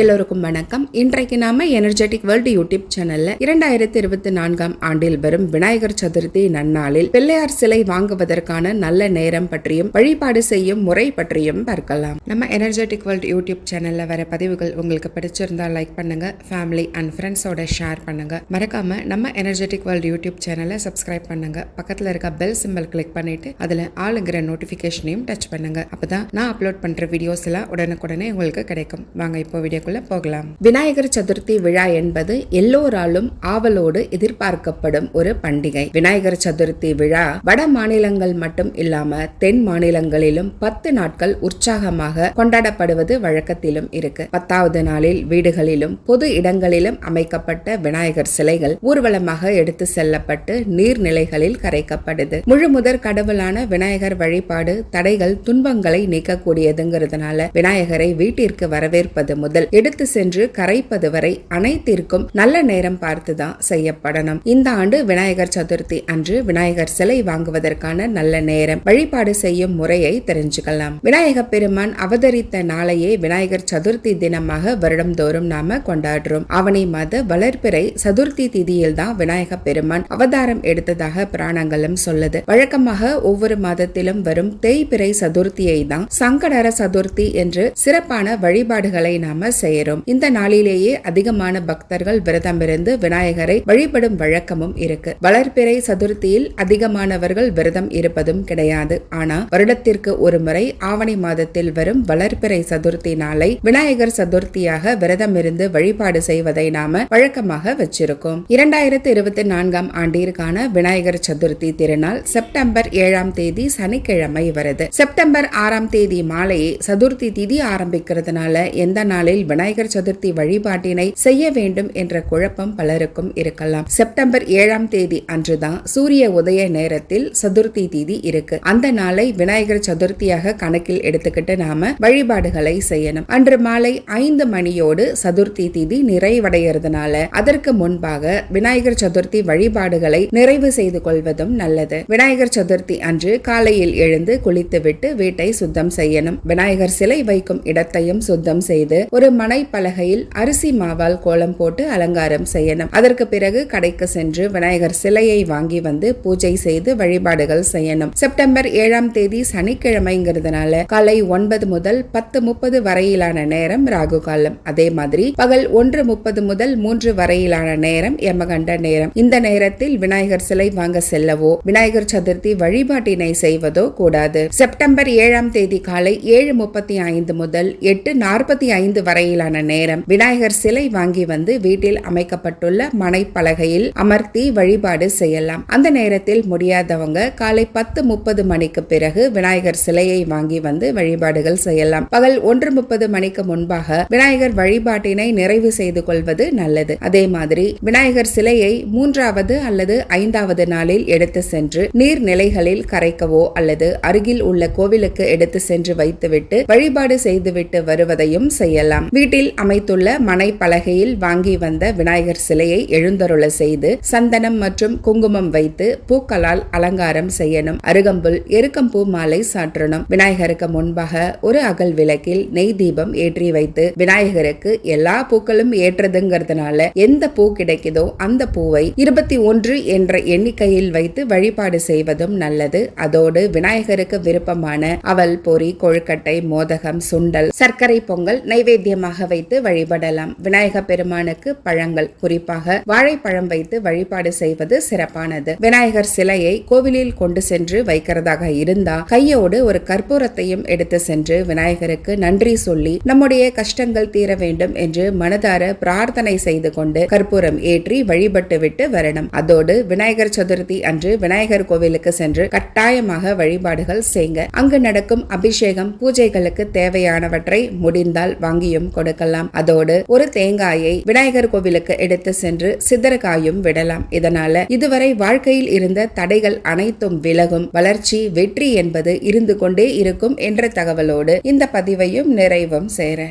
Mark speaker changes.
Speaker 1: எல்லோருக்கும் வணக்கம். இன்றைக்கு நாம எனர்ஜெட்டிக் வேர்ல்டு யூடியூப் சேனல்ல இரண்டாயிரத்தி இருபத்தி நான்காம் ஆண்டில் வரும் விநாயகர் சதுர்த்தி நன்னாளில் பிள்ளையார் சிலை வாங்குவதற்கான நல்ல நேரம் பற்றியும் வழிபாடு செய்யும் முறை பற்றியும் பார்க்கலாம். நம்ம எனர்ஜெட்டிக் வேர்ல்டு யூடியூப் சேனல்ல வர பதிவுகள் உங்களுக்கு பிடிச்சிருந்தா லைக் பண்ணுங்க ஃபேமிலி அண்ட் ஃப்ரெண்ட்ஸோட ஷேர் பண்ணுங்க. மறக்காம நம்ம எனர்ஜெட்டிக் வேர்ல்டு யூடியூப் சேனலை சப்ஸ்கிரைப் பண்ணுங்க. பக்கத்துல இருக்க பெல் சிம்பிள் கிளிக் பண்ணிட்டு அதுல ஆளுங்கிற நோட்டிபிகேஷனையும் டச் பண்ணுங்க. அப்பதான் நான் அப்லோட் பண்ற வீடியோஸ் எல்லாம் உடனுக்குடனே உங்களுக்கு கிடைக்கும். வாங்க இப்போ வீடியோக்குள்ள போகலாம். விநாயகர் சதுர்த்தி விழா என்பது எல்லோராலும் ஆவலோடு எதிர்பார்க்கப்படும் ஒரு பண்டிகை. விநாயகர் சதுர்த்தி விழா வட மாநிலங்கள் மட்டும் இல்லாம தென் மாநிலங்களிலும் பத்து நாட்கள் உற்சாகமாக கொண்டாடப்படுவது வழக்கத்திலும் இருக்கு. பத்தாவது நாளில் வீடுகளிலும் பொது இடங்களிலும் அமைக்கப்பட்ட விநாயகர் சிலைகள் ஊர்வலமாக எடுத்து செல்லப்பட்டு நீர்நிலைகளில் கரைக்கப்படுது. முழு முதற் கடவுளான விநாயகர் வழிபாடு தடைகள் துன்பங்களை நீக்கக்கூடியதுங்கிறதுனால விநாயகரை வீட்டிற்கு வரவேற்பது முதல் எடுத்து சென்று கரைப்பது வரை அனைத்திற்கும் நல்ல நேரம் பார்த்துதான் செய்யப்படணும். இந்த ஆண்டு விநாயகர் சதுர்த்தி அன்று விநாயகர் சிலை வாங்குவதற்கான நல்ல நேரம். வழிபாடு செய்யும் முறையை தெரிஞ்சுக்கலாம். விநாயக பெருமான் அவதரித்த நாளையே விநாயகர் சதுர்த்தி தினமாக வருடம்தோறும் நாம கொண்டாடுறோம். ஆவணி மாத வளர்ப்பிறை சதுர்த்தி திதியில் தான் விநாயக பெருமான் அவதாரம் எடுத்ததாக புராணங்களும் சொல்லுது. வழக்கமாக ஒவ்வொரு மாதத்திலும் வரும் தேய்பிறை சதுர்த்தியை தான் சங்கடர சதுர்த்தி என்று சிறப்பான வழிபாடுகளை நாம சேரும் இந்த நாளிலேயே அதிகமான பக்தர்கள் விரதமிருந்து விநாயகரை வழிபடும் வழக்கமும் இருக்கு. வளர்பிறை சதுர்த்தியில் அதிகமானவர்கள் விரதம் இருப்பதும் கிடையாது. ஆனா வருடத்திற்கு ஒரு முறை ஆவணி மாதத்தில் வரும் வளர்பிறை சதுர்த்தி நாளை விநாயகர் சதுர்த்தியாக விரதம் இருந்து வழிபாடு செய்வதை நாம வழக்கமாக வச்சிருக்கோம். இரண்டாயிரத்தி இருபத்தி நான்காம் ஆண்டிற்கான விநாயகர் சதுர்த்தி திருநாள் செப்டம்பர் ஏழாம் தேதி சனிக்கிழமை வருது. செப்டம்பர் ஆறாம் தேதி மாலையே சதுர்த்தி திதி ஆரம்பிக்கிறதுனால எந்த நாளில் விநாயகர் சதுர்த்தி வழிபாட்டினை செய்ய வேண்டும் என்ற குழப்பம் பலருக்கும் இருக்கலாம். செப்டம்பர் ஏழாம் தேதி அன்றுதான் சூரிய உதய நேரத்தில் சதுர்த்தி தீதி இருக்கு. அந்த நாளை விநாயகர் சதுர்த்தியாக கணக்கில் எடுத்துக்கிட்டு நாம வழிபாடுகளை செய்யணும். அன்று மாலை ஐந்து மணியோடு சதுர்த்தி தீதி நிறைவடைகிறதுனால அதற்கு முன்பாக விநாயகர் சதுர்த்தி வழிபாடுகளை நிறைவு செய்து கொள்வதும் நல்லது. விநாயகர் சதுர்த்தி அன்று காலையில் எழுந்து குளித்துவிட்டு வீட்டை சுத்தம் செய்யணும். விநாயகர் சிலை வைக்கும் இடத்தையும் சுத்தம் செய்து ஒரு மனைப்பலகையில் அரிசி மாவால் கோலம் போட்டு அலங்காரம் செய்யணும். அதற்கு பிறகு கடைக்கு சென்று விநாயகர் சிலையை வாங்கி வந்து பூஜை செய்து வழிபாடுகள் செய்யணும். செப்டம்பர் ஏழாம் தேதி சனிக்கிழமைங்கிறதுனால காலை ஒன்பது முதல் பத்து முப்பது வரையிலான நேரம் ராகு காலம். அதே மாதிரி பகல் ஒன்று முப்பது முதல் மூன்று வரையிலான நேரம் யமகண்ட நேரம். இந்த நேரத்தில் விநாயகர் சிலை வாங்க செல்லவோ விநாயகர் சதுர்த்தி வழிபாட்டினை செய்வதோ கூடாது. செப்டம்பர் ஏழாம் தேதி காலை ஏழு முப்பத்தி ஐந்து முதல் எட்டு நாற்பத்தி ஐந்து வரை வரையிலான நேரம் விநாயகர் சிலை வாங்கி வந்து வீட்டில் அமைக்கப்பட்டுள்ள மனைப்பலகையில் அமர்த்தி வழிபாடு செய்யலாம். அந்த நேரத்தில் முடியாதவங்க காலை பத்து முப்பது மணிக்கு பிறகு விநாயகர் சிலையை வாங்கி வந்து வழிபாடுகள் செய்யலாம். பகல் ஒன்று முப்பது மணிக்கு முன்பாக விநாயகர் வழிபாட்டினை நிறைவு செய்து கொள்வது நல்லது. அதே மாதிரி விநாயகர் சிலையை மூன்றாவது அல்லது ஐந்தாவது நாளில் எடுத்து சென்று நீர்நிலைகளில் கரைக்கவோ அல்லது அருகில் உள்ள கோவிலுக்கு எடுத்து சென்று வைத்துவிட்டு வழிபாடு செய்துவிட்டு வருவதையும் செய்யலாம். வீட்டில் அமைத்துள்ள மனை பலகையில் வாங்கி வந்த விநாயகர் சிலையை எழுந்தருள செய்து சந்தனம் மற்றும் குங்குமம் வைத்து பூக்களால் அலங்காரம் செய்யணும். அருகம்புல் எருக்கம்பூ மாலை சாற்றணும். விநாயகருக்கு முன்பாக ஒரு அகல் விளக்கில் நெய் தீபம் ஏற்றி வைத்து விநாயகருக்கு எல்லா பூக்களும் ஏற்றதுங்கிறதுனால எந்த பூ கிடைக்குதோ அந்த பூவை இருபத்தி ஒன்று என்ற எண்ணிக்கையில் வைத்து வழிபாடு செய்வதும் நல்லது. அதோடு விநாயகருக்கு விருப்பமான அவல் பொறி கொழுக்கட்டை மோதகம் சுண்டல் சர்க்கரை பொங்கல் நைவேத்தியம் நைவேத்தியமாக வைத்து வழிபடலாம். விநாயக பெருமானுக்கு பழங்கள் குறிப்பாக வாழைப்பழம் வைத்து வழிபாடு செய்வது சிறப்பானது. விநாயகர் சிலையை கோவிலில் கொண்டு சென்று வைக்கிறதாக இருந்தா கையோடு ஒரு கற்பூரத்தையும் எடுத்து சென்று விநாயகருக்கு நன்றி சொல்லி நம்முடைய கஷ்டங்கள் தீர வேண்டும் என்று மனதார பிரார்த்தனை செய்து கொண்டு கற்பூரம் ஏற்றி வழிபட்டு விட்டு வரணும். அதோடு விநாயகர் சதுர்த்தி அன்று விநாயகர் கோவிலுக்கு சென்று கட்டாயமாக வழிபாடுகள் செய்யுங்க அங்கு நடக்கும் அபிஷேகம் பூஜைகளுக்கு தேவையானவற்றை முடிந்தால் வாங்கியும் கொடுக்கலாம். அதோடு ஒரு தேங்காயை விநாயகர் கோவிலுக்கு எடுத்து சென்று சிதறகாயும் விடலாம். இதனால இதுவரை வாழ்க்கையில் இருந்த தடைகள் அனைத்தும் விலகும். வளர்ச்சி வெற்றி என்பது இருந்து கொண்டே இருக்கும் என்ற தகவலோடு இந்த பதிவையும் நிறைவும் சேர.